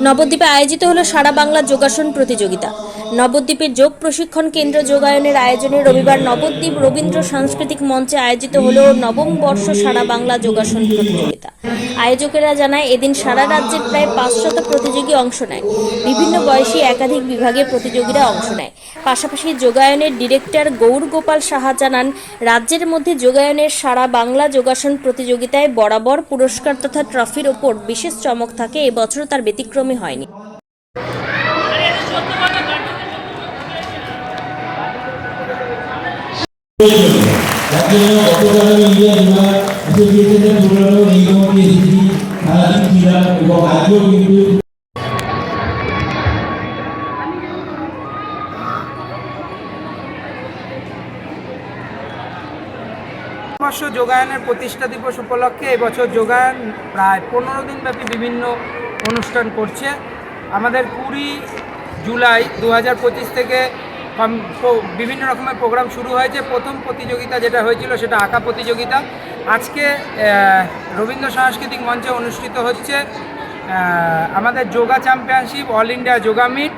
নবদ্বীপে আয়োজিত হলো সারা বাংলা যোগাসন প্রতিযোগিতা। নবদ্বীপের যোগ প্রশিক্ষণ কেন্দ্র যোগায়নের আয়োজনে রবিবার নবদ্বীপ রবীন্দ্র সাংস্কৃতিক মঞ্চে আয়োজিত হলো নবম বর্ষ সারা বাংলা যোগাসন প্রতিযোগিতা। আয়োজকেরা জানায়, এদিন সারা রাজ্যের প্রায় পাঁচশত প্রতিযোগী অংশ নেয়। বিভিন্ন বয়সী একাধিক বিভাগে প্রতিযোগীরা অংশ নেয়। পাশাপাশি যোগায়নের ডিরেক্টর গৌর গোপাল সাহা জানান, রাজ্যের মধ্যে যোগায়নের সারা বাংলা যোগাসন প্রতিযোগিতায় বরাবর পুরস্কার তথা ট্রফির ওপর বিশেষ চমক থাকে, এবছর তার ব্যতিক্রমী হয়নি। যার জন্য গতকাল বর্ষ যোগায়নের প্রতিষ্ঠা দিবস উপলক্ষে এবছর যোগায়ন প্রায় পনেরো দিনব্যাপী বিভিন্ন অনুষ্ঠান করছে। আমাদের কুড়ি জুলাই দু হাজার পঁচিশ থেকে বিভিন্ন রকমের প্রোগ্রাম শুরু হয়েছে। প্রথম প্রতিযোগিতা যেটা হয়েছিল সেটা আঁকা প্রতিযোগিতা। আজকে রবীন্দ্র সাংস্কৃতিক মঞ্চে অনুষ্ঠিত হচ্ছে আমাদের yoga championship, all India yoga meet.